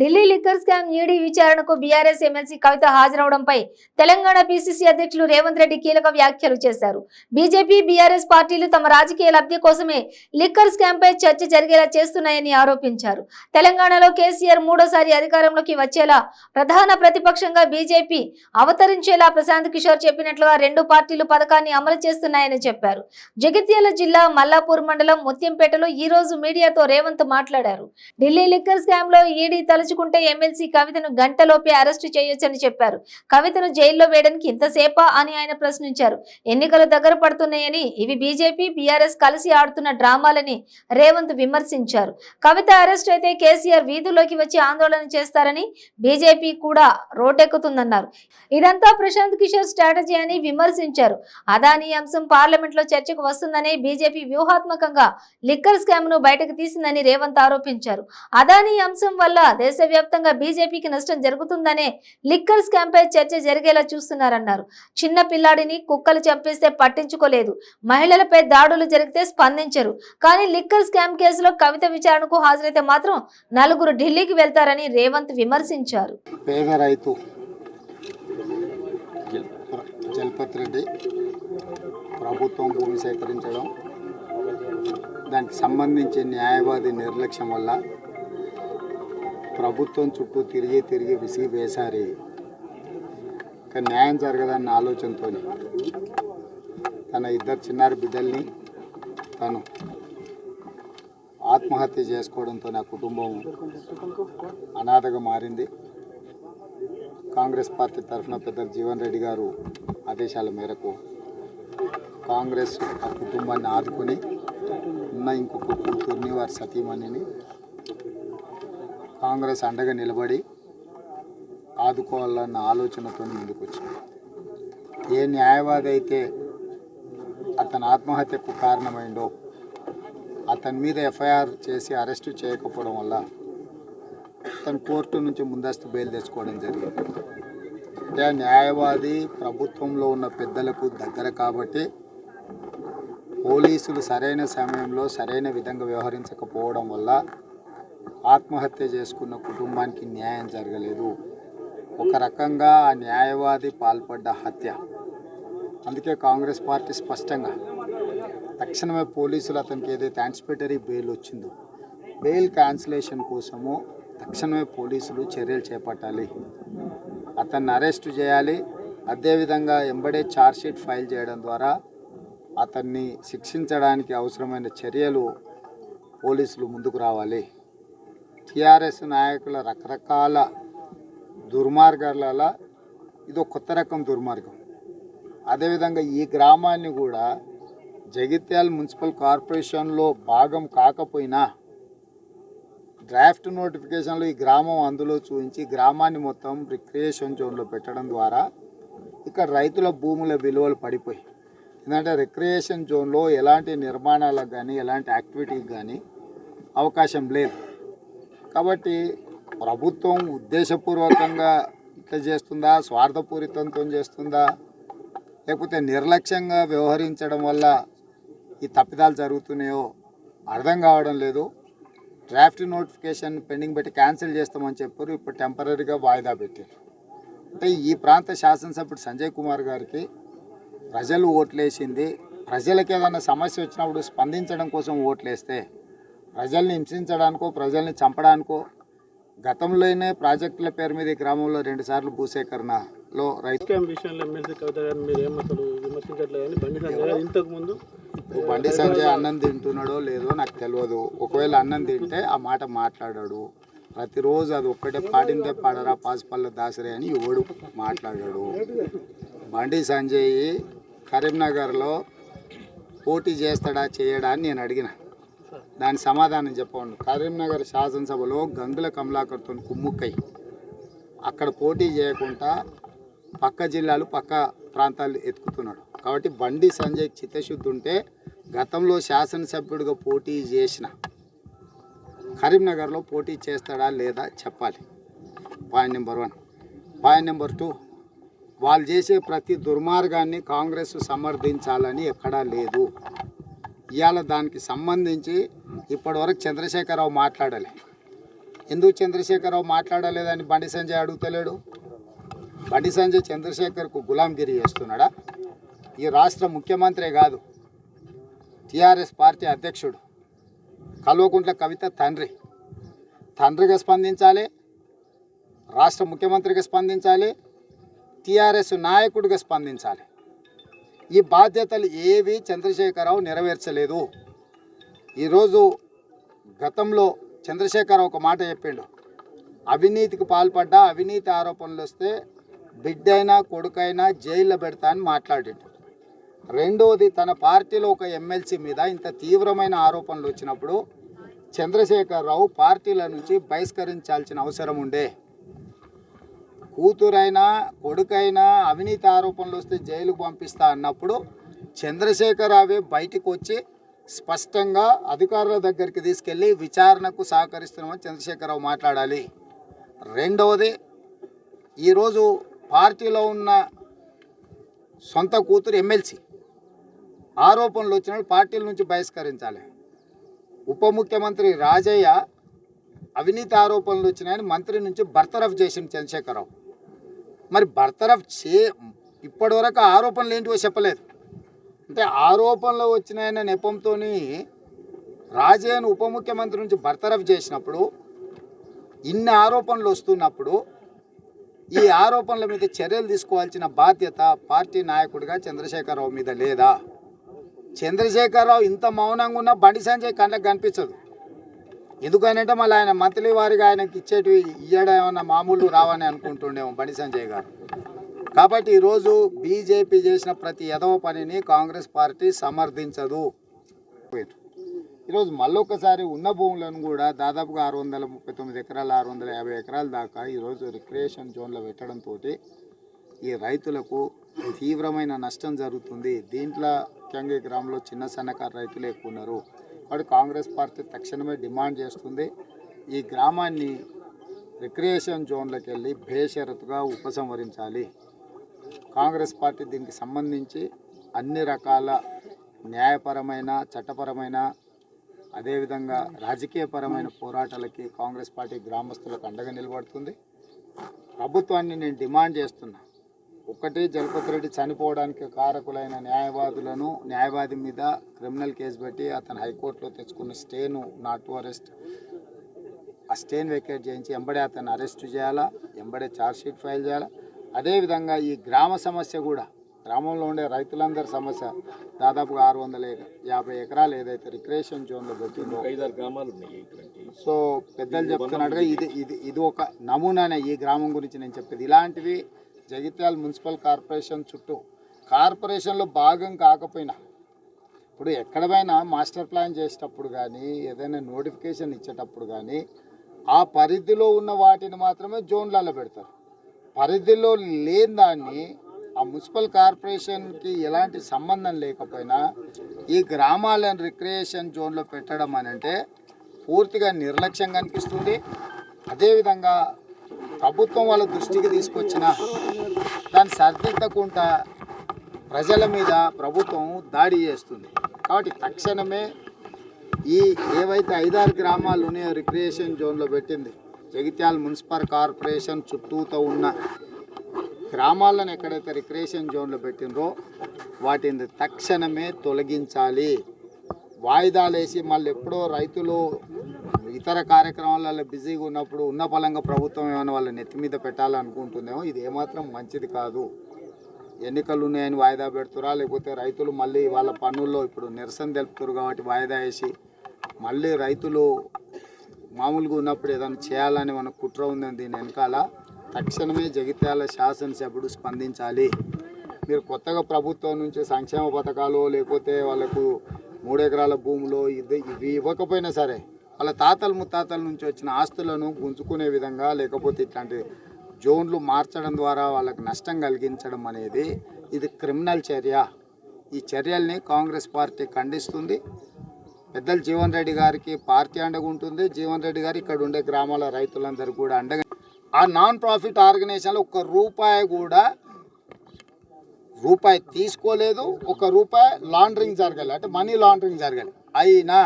Delhi liquor scam ED విచారణకు BRS MLC Kavitha హాజరవడంపై Telangana PCC అధ్యక్షులు రేవంత్ రెడ్డి కీలక వ్యాఖ్యలు చేశారు. బీజేపీ బీఆర్ఎస్ పార్టీలు తమ రాజకీయ లబ్ధి కోసమే లిక్కర్ స్కామ్ పై చర్చ జరిగేలా చేస్తున్నాయని ఆరోపించారు. తెలంగాణలో కేసీఆర్ మూడోసారి అధికారంలోకి వచ్చేలా ప్రధాన ప్రతిపక్షంగా బీజేపీ అవతరించేలా ప్రశాంత్ కిషోర్ చెప్పినట్లుగా రెండు పార్టీలు పథకాన్ని అమలు చేస్తున్నాయని చెప్పారు. జగిత్యాల జిల్లా మల్లాపూర్ మండలం ముత్యంపేటలో ఈ రోజు మీడియాతో రేవంత్ మాట్లాడారు. ఢిల్లీ లిక్కర్ స్కామ్లో ఈడీ తలుచుకుంటే ఎమ్మెల్సీ కవితను గంటలోపే అరెస్టు చేయొచ్చని చెప్పారు. కవితను జైల్లో వేయడానికి ఇంతసేపా అని ఆయన ప్రశ్నించారు. ఎన్నికలు దగ్గర పడుతున్నాయని ఇవి బీజేపీ బీఆర్ఎస్ కలిసి ఆడుతున్న డ్రామాలని రేవంత్ విమర్శించారు. కవిత అరెస్ట్ అయితే కేసీఆర్ వీధుల్లోకి వచ్చి ఆందోళన చేస్తారని బీజేపీ కూడా రోడ్డెక్కుతుందన్నారు ఇదంతా ప్రశాంత్ కిషోర్ స్ట్రాటజీ అని విమర్శించారు. అదానీ అంశం పార్లమెంట్లో చర్చకు వస్తుందని బీజేపీ వ్యూహాత్మకంగా లిక్కర్ స్కామ్ను బయటకు తీసిందని రేవంత్ ఆరోపించారు. అదానీ అంశం వల్ల దేశ దేశవ్యాప్తంగా బీజేపీకి నష్టం జరుగుతుందనే లిక్కర్ స్కామ్ చర్చ జరిగేలా చూస్తున్నారన్నారు. చిన్న పిల్లాడిని కుక్కలు చంపేస్తే పట్టించుకోలేదు. మహిళలపై దాడులు జరిగితే స్పందించరు. కానీ లిక్కర్ స్కామ్ కేసులో కవిత విచారణకు హాజరైతే మాత్రం నలుగురు ఢిల్లీకి వెళ్తారని రేవంత్ విమర్శించారు. పేద రైతు జల్పత్ రెడ్డి ప్రభుత్వం భూమి సేకరించడం దానికి సంబంధించి న్యాయవాది నిర్లక్ష్యం వల్ల ప్రభుత్వం చుట్టూ తిరిగి తిరిగి విసిగి వేసారి న్యాయం జరగదన్న ఆలోచనతో తన ఇద్దరు చిన్నారి బిడ్డల్ని తను ఆత్మహత్య చేసుకోవడంతో నా కుటుంబం అనాథగా మారింది. కాంగ్రెస్ పార్టీ తరఫున పెద్ద జీవన్ రెడ్డి గారు ఆదేశాల మేరకు కాంగ్రెస్ ఆ కుటుంబాన్ని ఆదుకొని ఉన్న ఇంకొక కూతుర్ని వారి సతీమణిని కాంగ్రెస్ అండగా నిలబడి ఆదుకోవాలన్న ఆలోచనతో ముందుకు ఏ న్యాయవాది అయితే అతని ఆత్మహత్యకు కారణమైందో అతని మీద ఎఫ్ఐఆర్ చేసి అరెస్టు చేయకపోవడం వల్ల అతను కోర్టు నుంచి ముందస్తు బెయిల్ తెచ్చుకోవడం జరిగింది. అంటే ఆ న్యాయవాది ప్రభుత్వంలో ఉన్న పెద్దలకు దగ్గర కాబట్టి పోలీసులు సరైన సమయంలో సరైన విధంగా వ్యవహరించకపోవడం వల్ల ఆత్మహత్య చేసుకున్న కుటుంబానికి న్యాయం జరగలేదు. ఒక రకంగా ఆ న్యాయవాది పాల్పడ్డ హత్య. అందుకే కాంగ్రెస్ పార్టీ స్పష్టంగా తక్షణమే పోలీసులు అతనికి ఏదైతే యాంటిసిపేటరీ బెయిల్ వచ్చిందో బెయిల్ క్యాన్సిలేషన్ కోసము తక్షణమే పోలీసులు చర్యలు చేపట్టాలి. అతన్ని అరెస్ట్ చేయాలి. అదేవిధంగా ఎంబడే ఛార్జ్షీట్ ఫైల్ చేయడం ద్వారా అతన్ని శిక్షించడానికి అవసరమైన చర్యలు పోలీసులు ముందుకు రావాలి. టీఆర్ఎస్ నాయకుల రకరకాల దుర్మార్గాలలో ఇది ఒక కొత్త రకం దుర్మార్గం. అదేవిధంగా ఈ గ్రామాన్ని కూడా జగిత్యాల మున్సిపల్ కార్పొరేషన్లో భాగం కాకపోయినా డ్రాఫ్ట్ నోటిఫికేషన్లో ఈ గ్రామం అందులో చూపించి గ్రామాన్ని మొత్తం రిక్రియేషన్ జోన్లో పెట్టడం ద్వారా ఇక్కడ రైతుల భూముల విలువలు పడిపోయి ఎందుకంటే రిక్రియేషన్ జోన్లో ఎలాంటి నిర్మాణాలకు కానీ ఎలాంటి యాక్టివిటీకి కానీ అవకాశం లేదు. కాబట్టి ప్రభుత్వం ఉద్దేశపూర్వకంగా ఇట్లా చేస్తుందా? స్వార్థపూరితంతో చేస్తుందా? లేకపోతే నిర్లక్ష్యంగా వ్యవహరించడం వల్ల ఈ తప్పిదాలు జరుగుతున్నాయో అర్థం కావడం లేదు. డ్రాఫ్ట్ నోటిఫికేషన్ పెండింగ్ పెట్టి క్యాన్సిల్ చేస్తామని చెప్పారు. ఇప్పుడు టెంపరీగా వాయిదా పెట్టారు. అంటే ఈ ప్రాంత శాసనసభ్యుడు సంజయ్ కుమార్ గారికి ప్రజలు ఓట్లేసింది. ప్రజలకు ఏదైనా సమస్య వచ్చినప్పుడు స్పందించడం కోసం ఓట్లేస్తే ప్రజల్ని హింసించడానికో ప్రజల్ని చంపడానికో గతంలోనే ప్రాజెక్టుల పేరు మీద ఈ గ్రామంలో రెండుసార్లు భూసేకరణలో రైతు బండి సంజయ్ అన్నం తింటున్నాడో లేదో నాకు తెలియదు. ఒకవేళ అన్నం తింటే ఆ మాట మాట్లాడాడు. ప్రతిరోజు అది ఒక్కటే పాడిందే పాడరా పాసిపల్ల దాసరే అని ఎవడు మాట్లాడాడు. బండి సంజయ్ కరీంనగర్లో పోటీ చేస్తాడా చేయడా అని నేను అడిగిన. దాని సమాధానం చెప్పండి. కరీంనగర్ శాసనసభలో గంగుల కమలాకర్తో కుమ్ముక్కై. అక్కడ పోటీ చేయకుండా పక్క జిల్లాలు పక్క ప్రాంతాలు ఎత్తుకుతున్నాడు. కాబట్టి బండి సంజయ్ చిత్తశుద్ధి ఉంటే గతంలో శాసనసభ్యుడిగా పోటీ చేసిన కరీంనగర్లో పోటీ చేస్తాడా లేదా చెప్పాలి. Point number one point number two వాళ్ళు చేసే ప్రతి దుర్మార్గాన్ని కాంగ్రెస్ సమర్థించాలని ఎక్కడా లేదు. ఇవాళ దానికి సంబంధించి ఇప్పటివరకు చంద్రశేఖరరావు మాట్లాడాలి. ఎందుకు చంద్రశేఖరరావు మాట్లాడలేదని బండి సంజయ్ అడుగుతలేడు? బండి సంజయ్ చంద్రశేఖర్కు గులాంగిరి చేస్తున్నాడా? ఈ రాష్ట్ర ముఖ్యమంత్రే కాదు టీఆర్ఎస్ పార్టీ అధ్యక్షుడు కల్వకుంట్ల కవిత తండ్రి. తండ్రిగా స్పందించాలి రాష్ట్ర ముఖ్యమంత్రిగా స్పందించాలి టీఆర్ఎస్ నాయకుడిగా స్పందించాలి. ఈ బాధ్యతలు ఏవి చంద్రశేఖరరావు నెరవేర్చలేదు. ఈరోజు గతంలో చంద్రశేఖరరావు ఒక మాట చెప్పిండు. అవినీతికి పాల్పడ్డా అవినీతి ఆరోపణలు వస్తే బిడ్డైనా కొడుకైనా జైల్లో పెడతా అని మాట్లాడిండు. రెండవది తన పార్టీలో ఒక ఎమ్మెల్సీ మీద ఇంత తీవ్రమైన ఆరోపణలు వచ్చినప్పుడు చంద్రశేఖరరావు పార్టీల నుంచి బహిష్కరించాల్సిన అవసరం ఉండే. కూతురైనా కొడుకైనా అవినీతి ఆరోపణలు వస్తే జైలుకు పంపిస్తా అన్నప్పుడు చంద్రశేఖరరావే బయటికి వచ్చి స్పష్టంగా అధికారుల దగ్గరికి తీసుకెళ్ళి విచారణకు సహకరిస్తున్నామని చంద్రశేఖరరావు మాట్లాడాలి. రెండవది ఈరోజు పార్టీలో ఉన్న సొంత కూతురు ఎమ్మెల్సీ. ఆరోపణలు వచ్చినప్పుడు పార్టీల నుంచి బహిష్కరించాలి. ఉప ముఖ్యమంత్రి రాజయ్య అవినీతి ఆరోపణలు వచ్చినాయని మంత్రి నుంచి బర్తరఫ్ చేసింది చంద్రశేఖరరావు. మరి బర్తరఫ్ చే ఇప్పటివరకు ఆరోపణలు ఏంటివో చెప్పలేదు. అంటే ఆరోపణలు వచ్చినాయన్న నెపంతో రాజయ్యను ఉప ముఖ్యమంత్రి నుంచి బర్తరఫ్ చేసినప్పుడు ఇన్ని ఆరోపణలు వస్తున్నప్పుడు ఈ ఆరోపణల మీద చర్యలు తీసుకోవాల్సిన బాధ్యత పార్టీ నాయకుడిగా చంద్రశేఖరరావు మీద లేదా? చంద్రశేఖరరావు ఇంత మౌనంగా ఉన్నా బండి సంజయ్ కళ్ళకు కనిపించదు. ఎందుకనంటే మళ్ళీ ఆయన మంత్లీ వారిగా ఆయనకి ఇచ్చేటివి ఇయ్యడం మామూలు రావని అనుకుంటుండేమో బండి సంజయ్ గారు. కాబట్టి ఈరోజు బీజేపీ చేసిన ప్రతి ఎదవ పనిని కాంగ్రెస్ పార్టీ సమర్థించదు. ఈరోజు మళ్ళొకసారి ఉన్న భూములను కూడా దాదాపుగా ఆరు వందల ముప్పై తొమ్మిది ఎకరాలు ఆరు వందల యాభై ఎకరాల దాకా ఈరోజు రిక్రియేషన్ జోన్లో పెట్టడంతో ఈ రైతులకు తీవ్రమైన నష్టం జరుగుతుంది. దీంట్లో ముఖ్యంగా గ్రామంలో చిన్న సన్నకారు రైతులు ఎక్కువ ఉన్నారు కాబట్టి కాంగ్రెస్ పార్టీ తక్షణమే డిమాండ్ చేస్తుంది. ఈ గ్రామాన్ని రిక్రియేషన్ జోన్లోకి వెళ్ళి బేషరతుగా ఉపసంహరించాలి. కాంగ్రెస్ పార్టీ దీనికి సంబంధించి అన్ని రకాల న్యాయపరమైన చట్టపరమైన అదేవిధంగా రాజకీయపరమైన పోరాటాలకి కాంగ్రెస్ పార్టీ గ్రామస్తులకు అండగా నిలబడుతుంది. ప్రభుత్వాన్ని నేను డిమాండ్ చేస్తున్నా. ఒకటి జగపతి రెడ్డి చనిపోవడానికి కారకులైన న్యాయవాదులను న్యాయవాది మీద క్రిమినల్ కేసు పెట్టి అతను హైకోర్టులో తెచ్చుకున్న స్టేను నాట్ టు అరెస్ట్. ఆ స్టేన్ వెకేట్ చేయించి ఎంబడే అతను అరెస్ట్ చేయాలా? ఎంబడే ఛార్జ్షీట్ ఫైల్ చేయాలా? అదేవిధంగా ఈ గ్రామ సమస్య కూడా గ్రామంలో ఉండే రైతులందరి సమస్య దాదాపుగా ఆరు వందల యాభై ఎకరాలు ఏదైతే రిక్రియేషన్ జోన్లో పెట్టిందో. సో పెద్దలు చెప్తున్నట్టుగా ఇది ఇది ఇది ఒక నమూనానే ఈ గ్రామం గురించి నేను చెప్పేది. ఇలాంటివి జగిత్యాల మున్సిపల్ కార్పొరేషన్ చుట్టూ కార్పొరేషన్లో భాగం కాకపోయినా ఇప్పుడు ఎక్కడ మాస్టర్ ప్లాన్ చేసేటప్పుడు కానీ ఏదైనా నోటిఫికేషన్ ఇచ్చేటప్పుడు కానీ ఆ పరిధిలో ఉన్న వాటిని మాత్రమే జోన్లలో పెడతారు. పరిధిలో లేని దాన్ని ఆ మున్సిపల్ కార్పొరేషన్కి ఎలాంటి సంబంధం లేకపోయినా ఈ గ్రామాలను రిక్రియేషన్ జోన్లో పెట్టడం అని అంటే పూర్తిగా నిర్లక్ష్యంగా అనిపిస్తుంది. అదేవిధంగా ప్రభుత్వం వాళ్ళ దృష్టికి తీసుకొచ్చిన దాన్ని సరిదిద్దకుండా ప్రజల మీద ప్రభుత్వం దాడి చేస్తుంది. కాబట్టి తక్షణమే ఈ ఏవైతే ఐదారు గ్రామాలు ఉన్నాయో రిక్రియేషన్ జోన్లో పెట్టింది. జగిత్యాల మున్సిపల్ కార్పొరేషన్ చుట్టూతో ఉన్న గ్రామాలను ఎక్కడైతే రిక్రియేషన్ జోన్లో పెట్టినరో వాటిని తక్షణమే తొలగించాలి. వాయిదాలు వేసి మళ్ళీ ఎప్పుడో రైతులు ఇతర కార్యక్రమాలలో బిజీగా ఉన్నప్పుడు ఉన్న పలంగా ప్రభుత్వం ఏమైనా వాళ్ళ నెత్తి మీద పెట్టాలనుకుంటుందేమో ఇది ఏమాత్రం మంచిది కాదు. ఎన్నికలు ఉన్నాయని వాయిదా పెడుతురా? లేకపోతే రైతులు మళ్ళీ వాళ్ళ పనుల్లో ఇప్పుడు నిరసన తెలుపుతారు కాబట్టి వాయిదా వేసి మళ్ళీ రైతులు మామూలుగా ఉన్నప్పుడు ఏదైనా చేయాలని మన కుట్ర ఉందని దీని వెనకాల తక్షణమే జగిత్యాల శాసనసభ్యుడు స్పందించాలి. మీరు కొత్తగా ప్రభుత్వం నుంచి సంక్షేమ పథకాలు లేకపోతే వాళ్ళకు మూడెకరాల భూములు ఇది ఇవి ఇవ్వకపోయినా సరే వాళ్ళ తాతల ముత్తాతల నుంచి వచ్చిన ఆస్తులను గుంజుకునే విధంగా లేకపోతే ఇట్లాంటి జోన్లు మార్చడం ద్వారా వాళ్ళకి నష్టం కలిగించడం అనేది ఇది క్రిమినల్ చర్య. ఈ చర్యల్ని కాంగ్రెస్ పార్టీ ఖండిస్తుంది. పెద్దలు జీవన్ రెడ్డి గారికి పార్టీ అండగా ఉంటుంది జీవన్ రెడ్డి గారు ఇక్కడ ఉండే గ్రామాల రైతులందరూ కూడా అండగా ఆ నాన్ ప్రాఫిట్ ఆర్గనైజేషన్లో ఒక్క రూపాయి కూడా రూపాయి తీసుకోలేదు. ఒక రూపాయి లాండరింగ్ జరగాలి. అంటే మనీ లాండరింగ్ జరగాలి. అయినా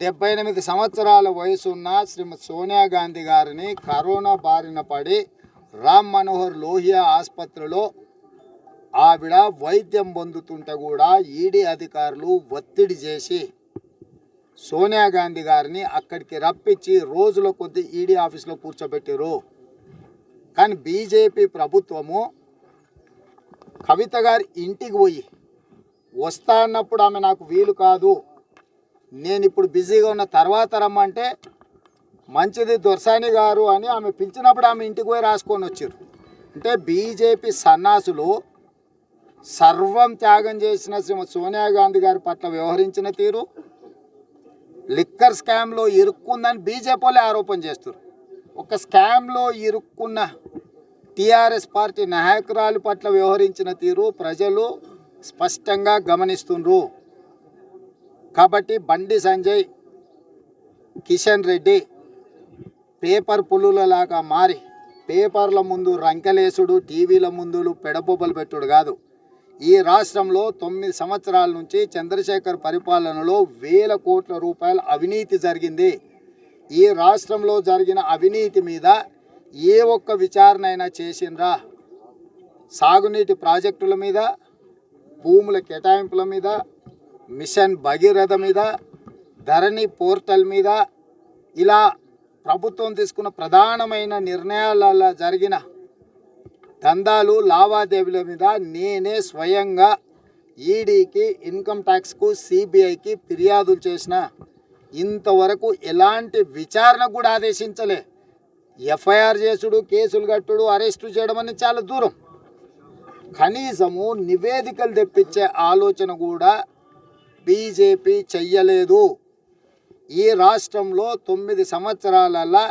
డెబ్బై ఎనిమిది సంవత్సరాల వయసున్న శ్రీమతి సోనియా గాంధీ గారిని కరోనా బారిన పడి రామ్ మనోహర్ లోహియా ఆసుపత్రిలో ఆవిడ వైద్యం పొందుతుంటే కూడా ఈడీ అధికారులు ఒత్తిడి చేసి సోనియా గాంధీ గారిని అక్కడికి రప్పించి రోజుల కొద్ది ఈడీ ఆఫీస్లో కూర్చోబెట్టారు కానీ బీజేపీ ప్రభుత్వము కవిత గారి ఇంటికి పోయి వస్తా అన్నప్పుడు ఆమె నాకు వీలు కాదు నేను ఇప్పుడు బిజీగా ఉన్న తర్వాత రమ్మంటే మంచిది దొర్సాని గారు అని ఆమె పిలిచినప్పుడు ఆమె ఇంటికి పోయి రాసుకొని వచ్చారు. అంటే బీజేపీ సన్నాసులు సర్వం త్యాగం చేసిన శ్రీమతి సోనియా గాంధీ గారి పట్ల వ్యవహరించిన తీరు లిక్కర్ స్కామ్లో ఇరుక్కుందని బీజేపీ వాళ్ళే ఆరోపణ చేస్తారు ఒక స్కామ్లో ఇరుక్కున్న టీఆర్ఎస్ పార్టీ నాయకురాలు పట్ల వ్యవహరించిన తీరు ప్రజలు స్పష్టంగా గమనిస్తుండ్రు. కాబట్టి బండి సంజయ్ కిషన్ రెడ్డి పేపర్ పులులలాగా మారి పేపర్ల ముందు రంకెలేసుడు టీవీల ముందులు పెడబొబ్బలు పెట్టుడు కాదు. ఈ రాష్ట్రంలో తొమ్మిది సంవత్సరాల నుంచి చంద్రశేఖర్ పరిపాలనలో వేల కోట్ల రూపాయల అవినీతి జరిగింది. ఈ రాష్ట్రంలో జరిగిన అవినీతి మీద ఏ ఒక్క విచారణ అయినా చేసిండ్రా? సాగునీటి ప్రాజెక్టుల మీద భూముల కేటాయింపుల మీద మిషన్ భగీరథ మీద ధరణి పోర్టల్ మీద ఇలా ప్రభుత్వం తీసుకున్న ప్రధానమైన నిర్ణయాల జరిగిన దందాలు లావాదేవీల మీద నేనే స్వయంగా ఈడీకి ఇన్కమ్ ట్యాక్స్కు సిబిఐకి ఫిర్యాదులు చేసిన ఇంతవరకు ఎలాంటి విచారణ కూడా ఆదేశించలే. ఎఫ్ఐఆర్ చేసుడు కేసులు కట్టుడు అరెస్టు చేయడం అనేది చాలా దూరం. కనీసము నివేదికలు తెప్పించే ఆలోచన కూడా బీజేపీ చెయ్యలేదు. ఈ రాష్ట్రంలో తొమ్మిది సంవత్సరాలలో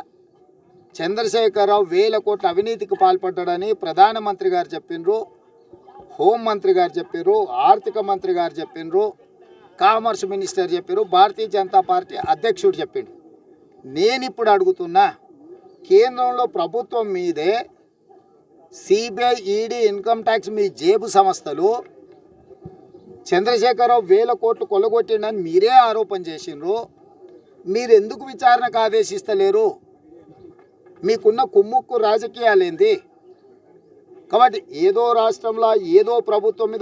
చంద్రశేఖరరావు వేల కోట్ల అవినీతికి పాల్పడ్డాడని ప్రధానమంత్రి గారు చెప్పినరు హోంమంత్రి గారు చెప్పారు ఆర్థిక మంత్రి గారు చెప్పిండ్రు కామర్స్ మినిస్టర్ చెప్పారు భారతీయ జనతా పార్టీ అధ్యక్షుడు చెప్పిండు నేను ఇప్పుడు అడుగుతున్నా కేంద్రంలో ప్రభుత్వం మీదే సిబిఐ ఈడీ ఇన్కమ్ ట్యాక్స్ మీ జేబు సంస్థలు చంద్రశేఖరరావు వేల కోట్లు కొల్లగొట్టిండని మీరే ఆరోపణ చేసిండ్రు. మీరు ఎందుకు విచారణకు ఆదేశిస్తలేరు? మీకున్న కుమ్ముక్కు రాజకీయాలేంది? కాబట్టి ఏదో రాష్ట్రంలో ఏదో ప్రభుత్వం మీద